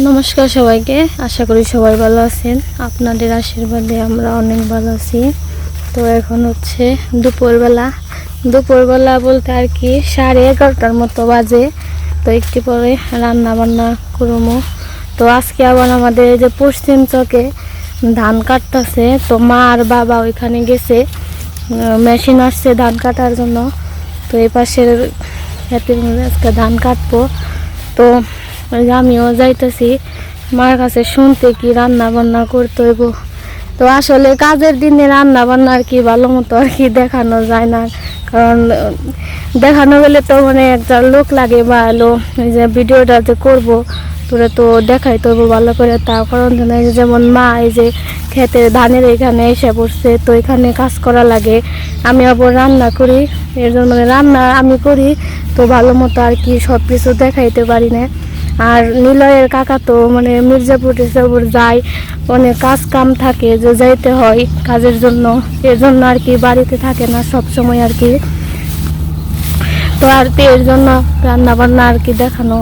নমস্কার সবাইকে, আশা করি সবাই ভালো আছেন। আপনাদের আশীর্বাদে আমরা অনেক ভালো আছি। তো এখন হচ্ছে দুপুরবেলা। দুপুরবেলা বলতে আর কি, সাড়ে এগারোটার মতো বাজে। তো একটু পরে রান্না বান্না করব। তো আজকে আবার আমাদের যে পশ্চিম চকে ধান কাটতেছে, তো মা আর বাবা ওইখানে গেছে। মেশিন আসছে ধান কাটার জন্য। তো এই পাশের আজকে ধান কাটবো। তো ওই যে আমিও যাইতেছি। মার কাছে শুনতে কি রান্না বান্না করতে হইব। তো আসলে কাজের দিনে রান্না বান্না আর কি ভালো মতো আর কি দেখানো যায় না। কারণ, দেখানো গেলে তো মানে একটা লোক লাগে বা ওই যে ভিডিওটা যে করব, তোরা তো দেখাই তো ভালো করে। তার কারণ যেমন মা এই যে খেতে ধানের এখানে এসে পড়ছে, তো এখানে কাজ করা লাগে। আমি আবার রান্না করি, এর জন্য মানে রান্না আমি করি, তো ভালো মতো আর কি সব কিছু দেখাইতে পারি না। আর নিলয়ের কাকা তো মানে মির্জাপুর টির্জাপুর যায়, অনেক কাজ কাম থাকে যে যাইতে হয় কাজের জন্য। এর জন্য আর কি বাড়িতে থাকে না, সব সময় আর কি। তো আর কি, এর জন্য রান্না বান্না আর কি দেখানো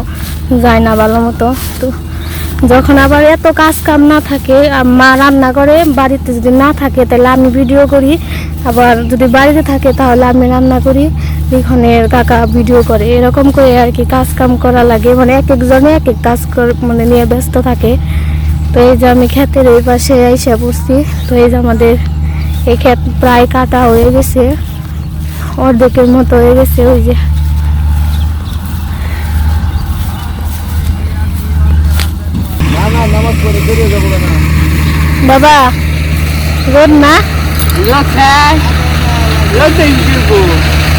যায় না ভালো মতো। তো যখন আবার এত কাজ কাম না থাকে মা রান্না করে, বাড়িতে যদি না থাকে তাহলে আমি ভিডিও করি। আবার যদি বাড়িতে থাকে তাহলে আমি রান্না করি। এখানের কাকা ভিডিও করে, এরকম করে আর কি কাজ কাম করা লাগে। মানে এক একজনে এক এক কাজ মানে নিয়ে ব্যস্ত থাকে। তো এই যে আমি ক্ষেতের এই পাশে এসে পড়ছি, তো এই যে আমাদের এই ক্ষেত প্রায় কাটা হয়ে গেছে। অর্ধেকের মতো হয়ে গেছে ওই যে। বাবা, রোদ না? দিব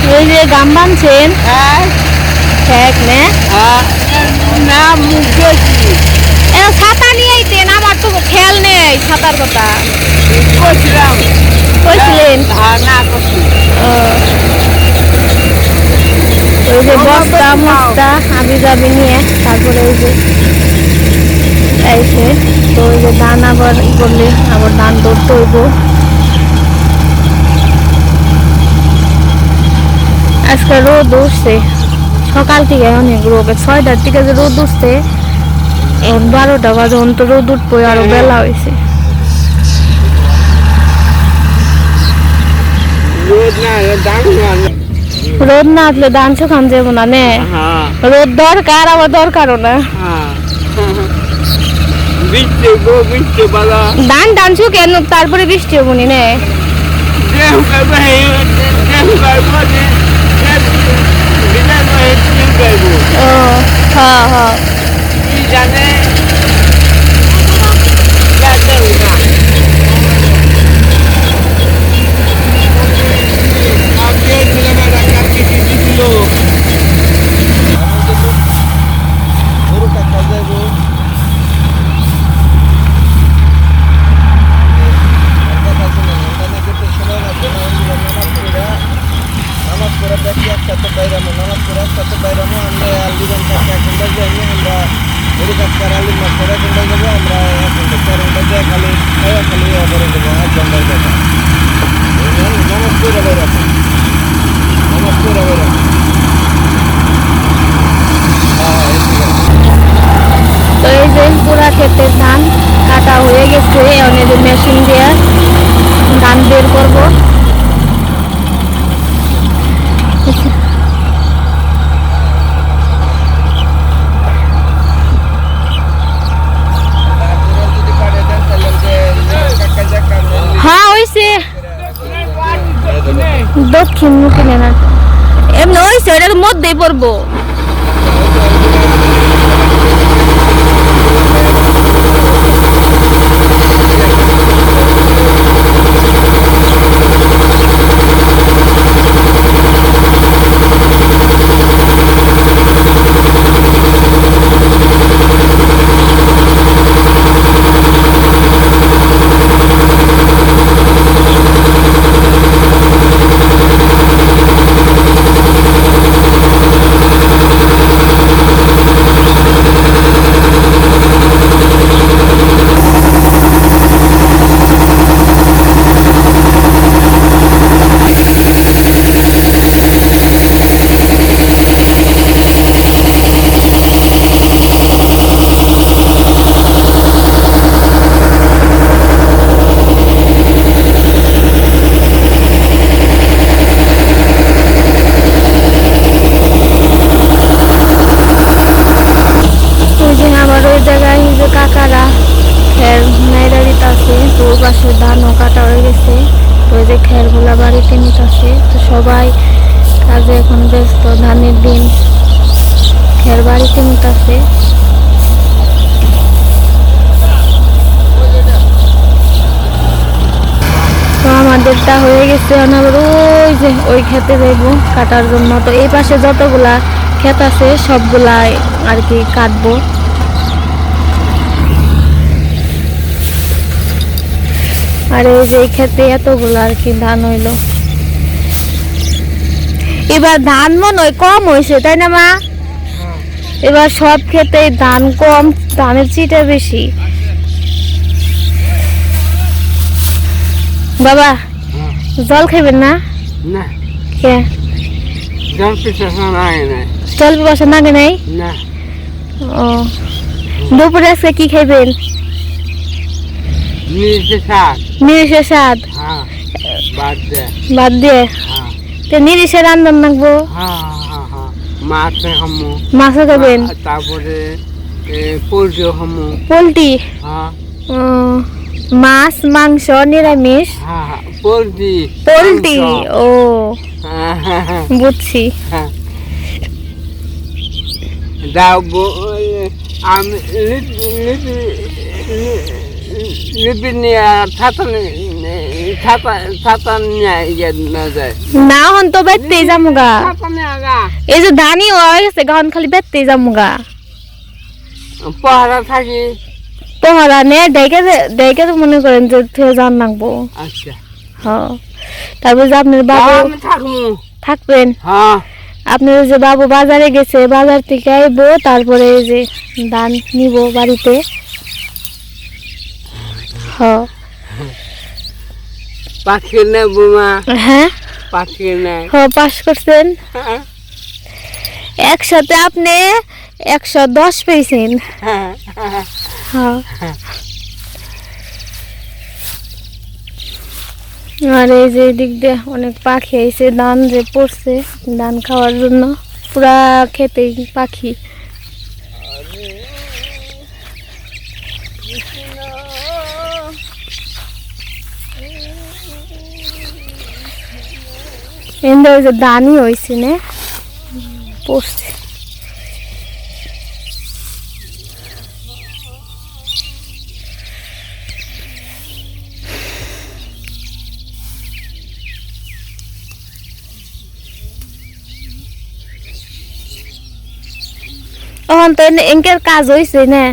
এই যে গাম বানছেন? হ্যাঁ। নে। না মুখ ছাতা নিয়ে আইতেন আমার তো খেয়াল নেই ছাতার কথা। কইছিলেন? হ্যাঁ না ওই যে বস্তা মস্তা আবি যাবি নিয়ে তারপরে ওই যে তো ওই যে ধান আবার করলে আবার ধান ধরতে হইব। আজকে রোদ উঠছে। সকাল থেকে অনেক রোদ ছয়টার থেকে যে রোদ উঠছে বারোটা বাজে অন্ত রোদ উঠবো আরও বেলা হয়েছে। রোদ না আসলে ধান শুকান যাব না নে। হ্যাঁ। রোদ দরকার আবার দরকারও না। হ্যাঁ। ধান ধান শুকেন তারপরে বৃষ্টি হব নি নে দেহ করব দেহ করব বিদায় করে তিন করব ও হ্যাঁ হ্যাঁ কি জানে যাতেও না কালকে ছিলাম একটা কালকে কি ছিল গরু কাটা যাব নামাজ পড়ে দেখি একসাথে বাইরামো নামাজ পড়ে একসাথে বাইরামো আমরা আলদিগঞ্জ কাছে এক ঘণ্টা যাই আমরা গরু কাটকার আলিম মাছ পরে এক ঘণ্টা যাব আমরা এক ঘণ্টা চার ঘণ্টা যাই খালি খাওয়া খালি ইয়ে করে দেবো এক ঘণ্টার কথা নামাজ পড়ে বাইরামো নামাজ পড়ে বাইরামো হ্যাঁ এই ঠিক আছে তো এই যে পুরা ক্ষেতের ধান কাটা হয়ে গেছে যে মেশিন দিয়ে ধান বের করব। হ্যাঁ দক্ষিণ মুখে না এমনি হয়েছে ওটার মধ্যেই পড়ব। কাকারা খের নাইরা দিতেছে তো পাশে ধানও কাটা হয়ে গেছে। তো ওই যে খেরগুলা বাড়িতে নিতেছে, তো সবাই কাজে এখন ব্যস্ত, ধানের দিন খের বাড়িতে নিতেছে। তো আমাদেরটা হয়ে গেছে আবার ওই যে, ওই খেতে যাইবো কাটার জন্য। তো এই পাশে যতগুলা ক্ষেত আছে, সবগুলাই আর কি কাটবো। আর এই যে খেতে এতগুলো আর কি ধান হইল। এবার ধান মনে হয় কম হয়েছে তাই না মা? এবার সব খেতে ধান কম ধানের চিটা বেশি। বাবা জল খাবেন না? কে? জল না নাগে নাই ও। দুপুরে আজকে কি খাইবেন? নিচে শাক স্বাদ। হ্যাঁ বাদ দিয়ে হ্যাঁ। তো নিরিশে রান্ধন নাকবো। হ্যাঁ মাছ খাবেন? তারপরে পোলট্রি? হ্যাঁ। মাছ মাংস নিরামিষ? পোলট্রি। পোলট্রি? ও। বুঝছি। দাও আমি নি- ইয়ে হন তো বেততেই যামুগা এই যে ধানি হয়ে গেছে গান খালি বেততেই যামুগা পহারা থাকি পহরা নে ডেকে ডেকে তো মনে করেন যে থুয়ে যান নাকবো আচ্ছা হ তারপর আপনার বাবু থাকবেন হ্যাঁ আপনার যে বাবু বাজারে গেছে বাজার থেকে আইবো তারপরে যে ধান নিব বাড়িতে হ। পাখি নেই বোমা। হ্যাঁ? পাখি নেই হ পাস করছেন? একসাথে আপনি একশো দশ পেয়েছেন। হ্যাঁ। আর এই যে দিক দিয়ে অনেক পাখি এসে ধান যে পড়ছে ধান খাওয়ার জন্য। পুরা খেতে পাখি। এন্দে ওই যে ধানই হয়েছে না? পড়ছে। এখন তো এনে- এনকের কাজ হয়েছে না?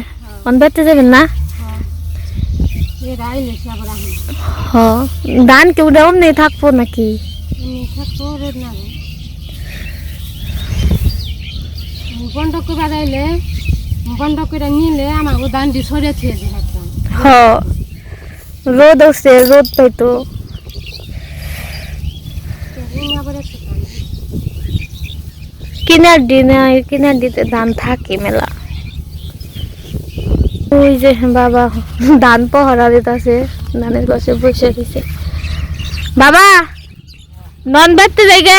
অন বেড়তে যাবেন না? হ। ধান কেউ দেওয়ার নেই থাকব নাকি? বন্ধ করে বাজাইলে বন্ধ করে নিলে আমাকে দান্ডি সরে থিয়ে দিলাম হ রোদ উঠছে রোদ পাইতো কিনার দিনে কিনার দিতে ধান থাকে মেলা। ওই যে বাবা ধান পহরা দিতেছে ধানের পাশে বসে দিছে বাবা! নন বাড়তে জায়গা?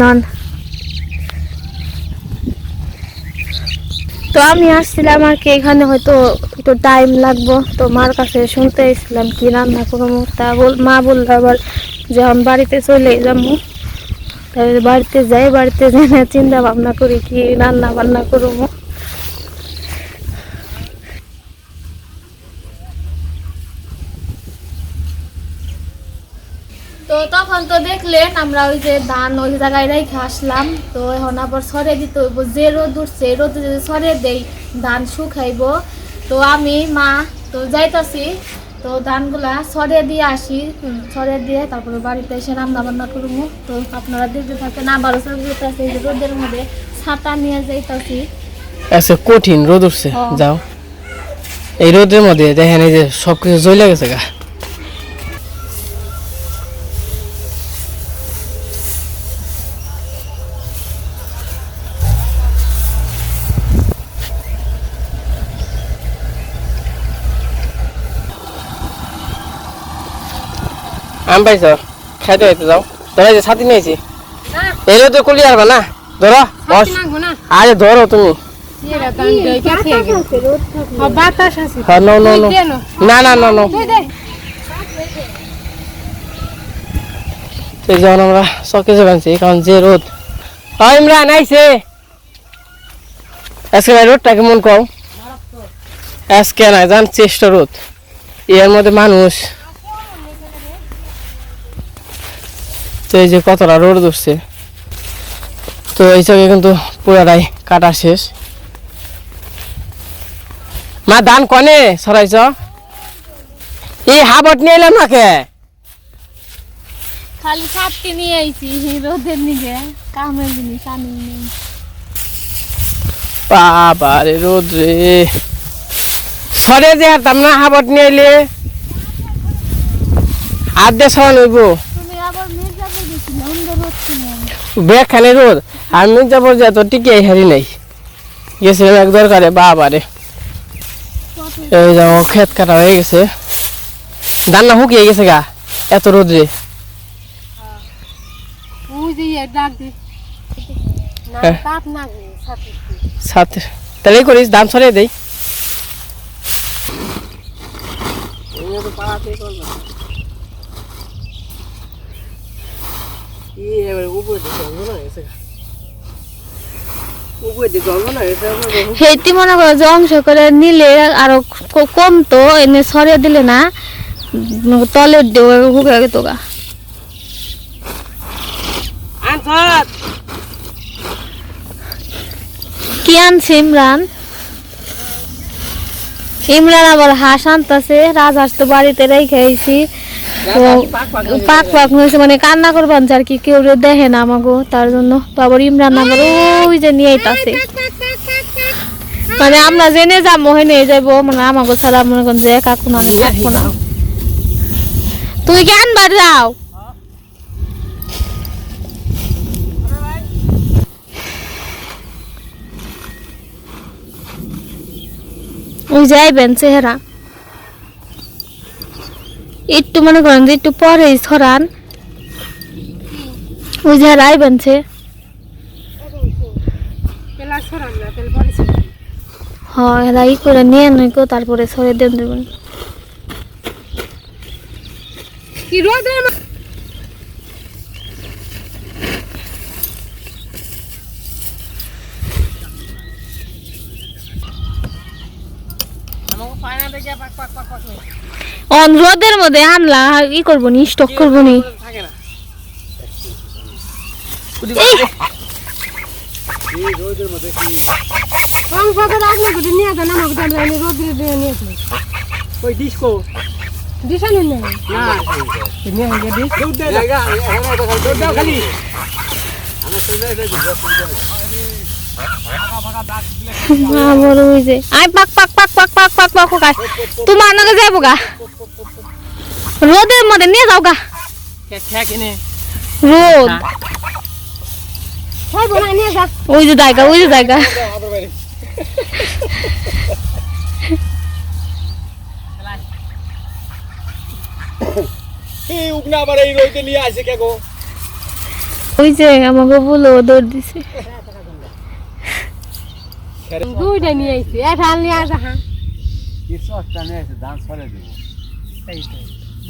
নন। তো আমি আসছিলাম আর কি, এখানে হয়তো একটু টাইম লাগবো। তো মার কাছে শুনতে এসেছিলাম, কি রান্না করব? তা বল মা বলল আবার যে আমি বাড়িতে চলে যাব। তাহলে বাড়িতে যাই বাড়িতে যাই না, চিন্তা ভাবনা করি কি রান্না বান্না করব? তো তখন তো দেখলেন আমরা ওই যে ধান ওই জায়গায় রেখে আসলাম। তো এখন আবার সরে দিতে হইব। যে রোদ উঠছে রোদে যদি সরে দেই ধান শুকাইব। তো আমি মা তো যাইতাছি। তো ধানগুলা সরে দিয়ে আসি। সরে দিয়ে তারপরে বাড়িতে এসে রান্না বান্না করব। তো আপনারা দেখতে থাকেন আবারও সরে যেতেছি। রোদের মধ্যে ছাতা নিয়ে যাইতাছি। আচ্ছা কঠিন রোদ উঠছে। যাও। এই রোদের মধ্যে দেখেন এই যে সব কিছু জ্বলে গেছে গা। আম পাইছ? খাইতে হইতে যাও। ধরো যে ছাতি নিয়েছি এলে তো কুলি না? আরে ধরো তুমি। না না না। যখন আমরা চকে যে বানছি কারণ যে রোদ হয় ইমরান আজকে ভাই রোদটা কেমন কম আজকে না জান চেষ্টা রোদ এর মধ্যে মানুষ তো এই যে কতটা রোদ উঠছে তো এই চকে কিন্তু পুরাটাই কাটা শেষ। মা ধান কনে? সরাইছ এই হাবট নিয়ে এলাম নাকে খালি সাতকে নিয়ে আইছি রোদের নিকে কামের জিনিস আনি বাবা রে রোদ রে। সরে যে না হাবট নিয়ে এলে। হাত দিয়ে সরান হইব বেখানে রোদ। আমি যাব যে এত টিকিয়াই হারি নাই। গেছিলাম এক দরকারে বাবারে। এই যাব ক্ষেত কাটা হয়ে গেছে। দান্না হুকিয়ে গেছে গা এত রোদে হ্যাঁ। সাথে। তাহলে করিস দাম সরিয়ে দেই। সেইটি মনে করো যে অংশ করে নিলে আরও ক- কমতো এনে সরিয়ে দিলে না তলের দেও হুকে গেতো গা। কি আনছে ইমরান? ইমরান আবার হাঁস আনতেছে রাজহাঁস তো বাড়িতে রেখে আইছি। তো পাক পাক হয়েছে মানে কান্না করবান আর কি, কেউ দেখে না আমাগো, তার জন্য। তো আবার ইমরান আবার ওই যে নিয়ে আইতাছে। মানে আমরা জেনে যাব নিয়ে যাব মানে আমাগো ছাড়া মনে করেন যে কাকু না থাকব না। তুই কেন বাড়ি যাও ওই যাইবেন চেহারা। একটু মনে করেন যে একটু পরে সরান ওই যে রায় বানছে হ্যাঁ ই করে নিয়ে নইকো তারপরে সরে দেন দেবেন অনুরোধের মধ্যে আনলা ই করব নি স্টক করব নি হয়ে আমার ওই যে আই পাক পাক পাক পাক পাক পাক পাক পাক তোমার নাকি যাব গা রোদের মধ্যে নিয়ে যাও গা। রোদ। ওই যে জায়গা ওই যে জায়গা। ওই যে আমাকে বলো দৌড় দিছে। দুইটা নিয়ে আইছি এটা নিয়ে আসা হ্যাঁ কিছু একটা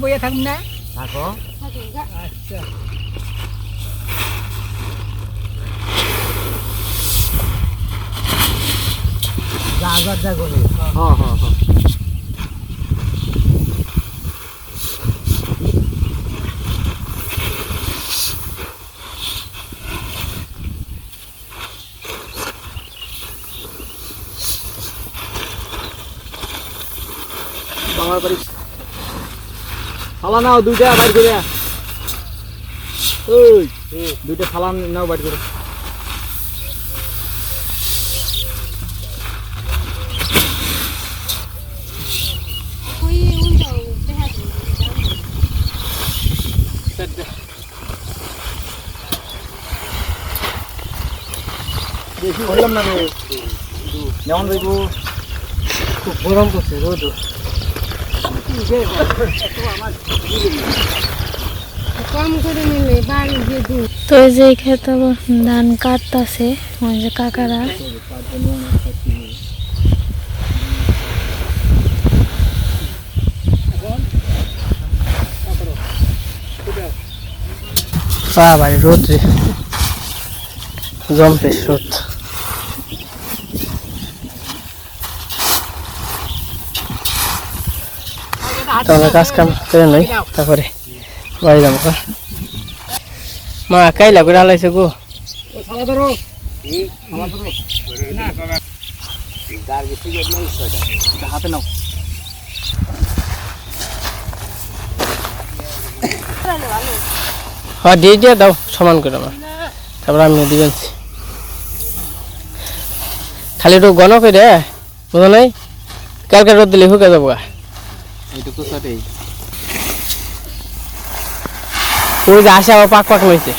বইয়া থাকুন না থাকো আচ্ছা জাগর জাগরে হ্যাঁ হ্যাঁ হ্যাঁ ফালা নাও দুইটা বাইর করে ওই দুইটা ফালা নাও বাইর করে। বললাম না রে। যেমন দেখব? খুব গরম করছে রোদ কম করে নিলে বাড়ি দিয়ে দূর তো এই যে আবার ধান কাটতাছে ওই যে কাকারা। বাবা রোদ রে। রোদ। তাহলে কাজ কাম করে নই, তারপরে বাড়ি যাব মা, কাইলা করে আলাইছে গো। হাতে নাও হ্যাঁ দিয়ে দিয়ে দাও, সমান করে আমার তারপরে আমি দিবেন খালি একটু গণ করে বুঝো নাই? কালকে রোদ দিলে হুকে যাব এইটুকু সাথেই ওই যে আসে আবার পাক পাক লইছে।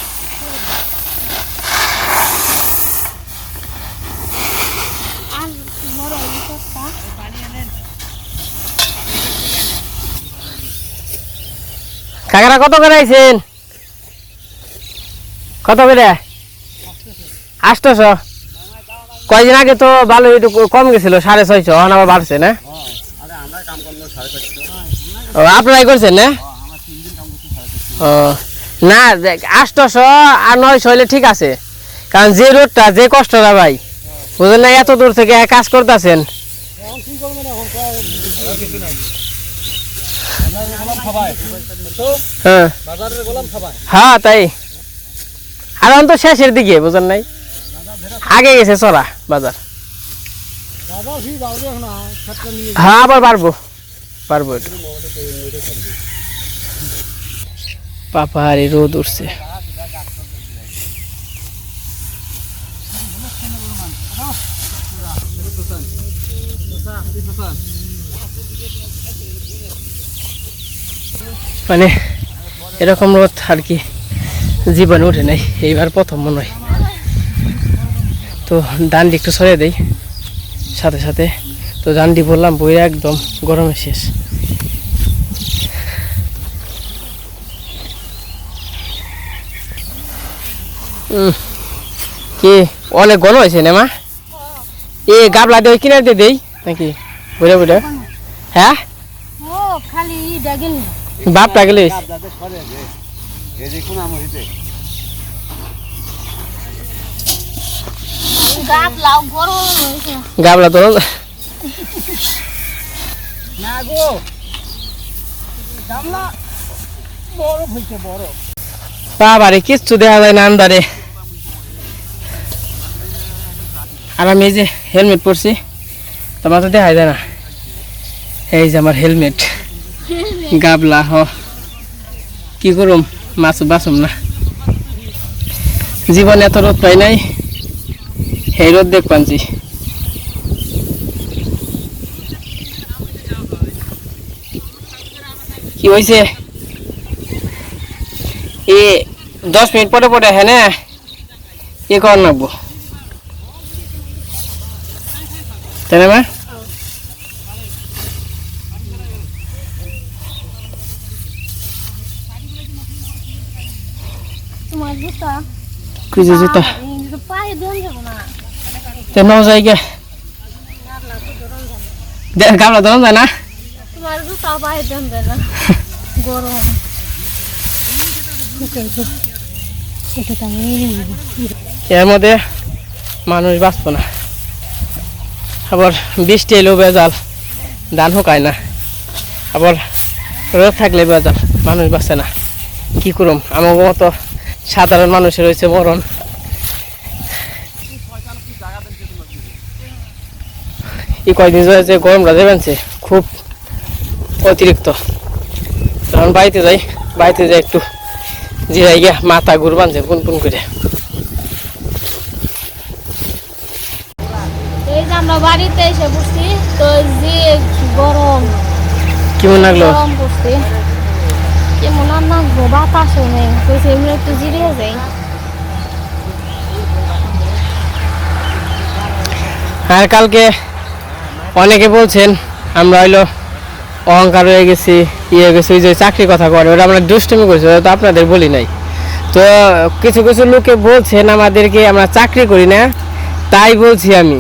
কাকারা কত করে আইছেন? কত করে? আটশোশো কয়দিন আগে তো ভালো একটু কম গেছিল সাড়ে ছয়শো এখন আবার বাড়ছে না? ও আপনারাই করছেন, না? ও, না আটশোশো আর নয়শো হইলে ঠিক আছে। কারণ যে রোডটা, যে কষ্টটা ভাই, বুঝলেন না, এত দূর থেকে কাজ করতেছেন। হ্যাঁ। হ্যাঁ তাই। আর তো শেষের দিকে বুঝেন নাই? আগে গেছে চড়া বাজার। হ্যাঁ আবার বাড়বো। পারব পাপাহারি রোদ উঠছে। মানে এরকম রোদ আর কি জীবনে উঠে নাই, এইবার প্রথম মনে হয়। তো ডান্ডি একটু সরিয়ে দেই, সাথে সাথে। তো ডান্ডি বললাম বই একদম গরমে শেষ। কি অনেক গরম হয়েছে না মা? এ গাবলা দিয়ে কিনার দিয়ে দেই নাকি? বুঝে বুঝে। হ্যাঁ? ও খালি ডাগেন বাপ লাগলে গাবলা তো না গো। গামলা বড় হইছে বড় বাবারে কিচ্ছু দেখা যায় না আন্দারে আর আমি এই যে হেলমেট পরছি, তোমার তো দেখা যায় না। এই যে আমার হেলমেট। গাবলা, হ। কি করুম? মাছ বাসুম না। জীবনে এত রোদ পাই নাই, সেই রোদ দেখ পাঞ্চি কি হয়েছে এ, দশ মিনিট পরে পরে হ্যাঁ এ কর নাকবো তাই না মা কিছু জুতা? পায়ে দন যাব না। তে নাও যাই গে। গামলা ধরুন যায় না? এর মধ্যে মানুষ বাঁচব না। আবার বৃষ্টি এলেও বেজাল, ধান শুকায় না। আবার রোদ থাকলে বেজাল, মানুষ বাঁচে না। কি করুম? আমার মতো সাধারণ মানুষের রয়েছে মরণ। এই কয়দিন ধরে যে গরমটা দেবেনছে খুব অতিরিক্ত। তখন বাড়িতে যাই বাড়িতে যাই একটু জিরাই গিয়া মাথা ঘুরবান যে পুন পুন করে এই যে আমরা বাড়িতে এসে বসছি তো যে গরম। কেমন লাগল? গরম পড়ছে। কেমন আর বাতাসও নেই একটু জিরিয়ে যাই। আর কালকে অনেকে বলছেন আমরা হইল অহংকার হয়ে গেছি ইয়ে হয়ে গেছি ওই যে চাকরি কথা করে ওটা আমরা দুষ্টুমি করছি ওটা তো আপনাদের বলি নাই। তো কিছু কিছু লোকে বলছেন আমাদেরকে আমরা চাকরি করি না তাই বলছি আমি।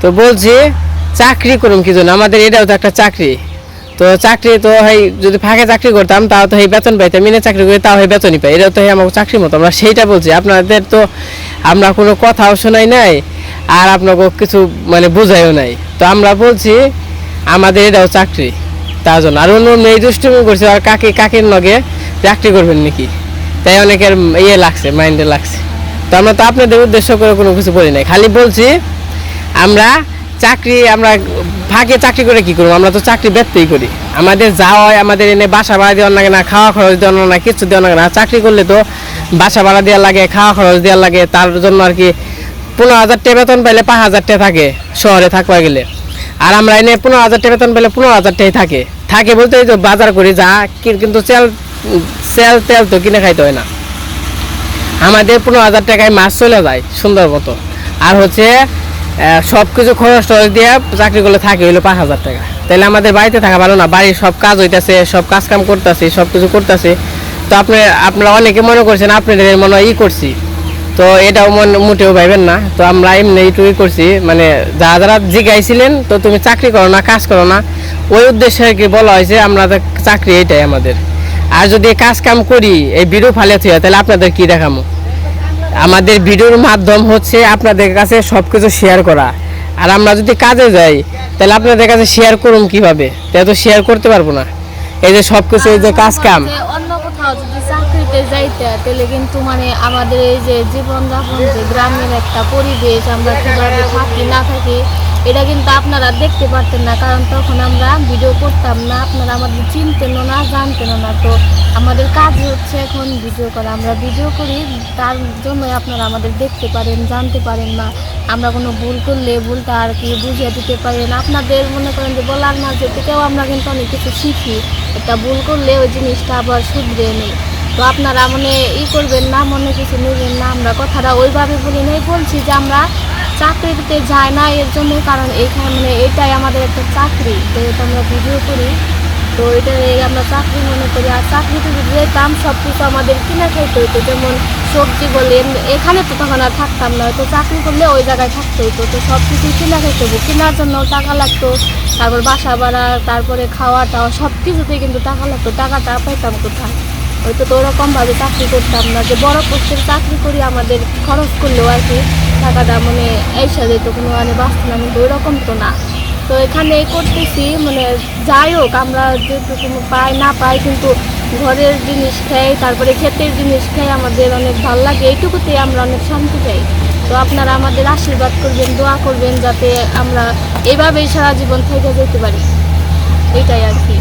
তো বলছি, চাকরি করুন কি জন্য? আমাদের এটাও তো একটা চাকরি। তো চাকরি তো হয় যদি ফাঁকে চাকরি করতাম, তাও তো এই বেতন পাইতাম। মিনে চাকরি করে তাও হয় বেতনই পাই। এটাও তো হয় আমার চাকরির মতো। আমরা সেইটা বলছি। আপনাদের তো আমরা কোনো কথাও শোনাই নাই, আর আপনাকে কিছু মানে বোঝাইও নাই। তো আমরা বলছি, আমাদের এটাও চাকরি। তার জন্য। আর অন্য মেয়ে দুষ্টুমি করছে, আর কাকে, কাকের নগে চাকরি করবেন নাকি? তাই অনেকের ইয়ে লাগছে, মাইন্ডে লাগছে। তো আমরা তো আপনাদের উদ্দেশ্য করে কোনো কিছু বলি নাই। খালি বলছি আমরা চাকরি, আমরা ভাগে চাকরি করে কি করব? আমরা তো চাকরি ব্যর্থই করি। আমাদের যা হয়, আমাদের এনে বাসা ভাড়া দেওয়ার লাগে না, খাওয়া খরচ দেওয়ার না, কিছু দেওয়ার লাগে না। চাকরি করলে তো বাসা ভাড়া দেওয়ার লাগে, খাওয়া খরচ দেওয়ার লাগে, তার জন্য আর কি পনেরো হাজার টাকা বেতন পাইলে পাঁচ হাজার টাকা থাকে শহরে থাকবা গেলে। আর আমরা এনে পনেরো হাজার টাকা বেতন পেলে পনেরো হাজার টাকাই থাকে। থাকে বলতে এই তো বাজার করি যা কিন্তু তেল তেল তেল তো কিনে খাইতে হয় না। আমাদের পনেরো হাজার টাকায় মাছ চলে যায় সুন্দর মতো। আর হচ্ছে সব কিছু খরচ টরচ দিয়ে চাকরি করলে থাকে, হইল পাঁচ হাজার টাকা। তাহলে আমাদের বাড়িতে থাকা ভালো না, বাড়ির সব কাজ হইতাছে, সব কাজ কাম করতেছে, সব কিছু করতেছে। তো আপনি, আপনারা অনেকে মনে করছেন, আপনাদের মনে হয় ই করছি। তো এটাও মন, মোটেও ভাইবেন না। তো আমরা এমনি এইটুকুই করছি মানে যারা যারা জিগাইছিলেন, তো তুমি চাকরি করো না, কাজ করো না, ওই উদ্দেশ্যে আর কি বলা হয়েছে আমরা চাকরি এটাই আমাদের। আর যদি কাজ কাম করি, এই বিরূপ ফালে থুয়া তাহলে আপনাদের কি দেখামো? আমাদের ভিডিওর মাধ্যম হচ্ছে আপনাদের কাছে সব কিছু শেয়ার করা। আর আমরা যদি কাজে যাই, তাহলে আপনাদের কাছে শেয়ার করুন কীভাবে? তাহলে তো শেয়ার করতে পারব না। এই যে সব কিছু এই যে কাজ কাম। অন্য কোথাও যদি চাকরিতে যাইতে তাহলে কিন্তু মানে আমাদের এই যে জীবনযাপন যে গ্রামের একটা পরিবেশ, আমরা কীভাবে থাকি, না থাকি এটা কিন্তু আপনারা দেখতে পারতেন না, কারণ তখন আমরা ভিডিও করতাম না, আপনারা আমাদের চিনতেন না, জানতেন না। তো আমাদের কাজ হচ্ছে এখন ভিডিও করা। আমরা ভিডিও করি, তার জন্যই আপনারা আমাদের দেখতে পারেন, জানতে পারেন না। আমরা কোনো ভুল করলে ভুলটা আর কি বুঝিয়ে দিতে পারেন আপনাদের মনে করেন যে বলার মাঝে থেকেও আমরা কিন্তু অনেক কিছু শিখি। একটা ভুল করলে ওই জিনিসটা আবার শুধরে নেই। তো আপনারা মানে ই করবেন না, মনে কিছু নেবেন না। আমরা কথাটা ওইভাবে বলি নেই, বলছি যে আমরা চাকরিতে যায় না, এর জন্য কারণ এইখানে মানে এটাই আমাদের একটা চাকরি। যেহেতু আমরা ভিডিও করি, তো এটা আমরা চাকরি মনে করি। আর চাকরিতে যেতাম সব কিছু আমাদের কিনে খাইতে হতো যেমন সবজি বলেন এখানে তো তখন আর থাকতাম না। তো চাকরি করলে ওই জায়গায় থাকতে হতো তো সব কিছু কিনা খাইতে হতো কেনার জন্য টাকা লাগতো। তারপর বাসা ভাড়া, তারপরে খাওয়া টাওয়া সব কিছুতেই কিন্তু টাকা লাগতো। টাকাটা পাইতাম কোথায়? হয়তো তো ওরকমভাবে চাকরি করতাম না, যে বড় পোস্টের চাকরি করি আমাদের খরচ করলেও আর কি টাকাটা মানে এই সাথে তো কোনো মানে বাঁচতো না, কিন্তু ওইরকম তো না। তো এখানে করতেছি মানে যাই হোক, আমরা যেটুকু পাই না পাই, কিন্তু ঘরের জিনিস খাই তারপরে ক্ষেতের জিনিস খাই আমাদের অনেক ভালো লাগে এইটুকুতে আমরা অনেক শান্তি পাই। তো আপনারা আমাদের আশীর্বাদ করবেন, দোয়া করবেন যাতে আমরা এভাবেই সারা জীবন থেকে যেতে পারি। এটাই আর কি।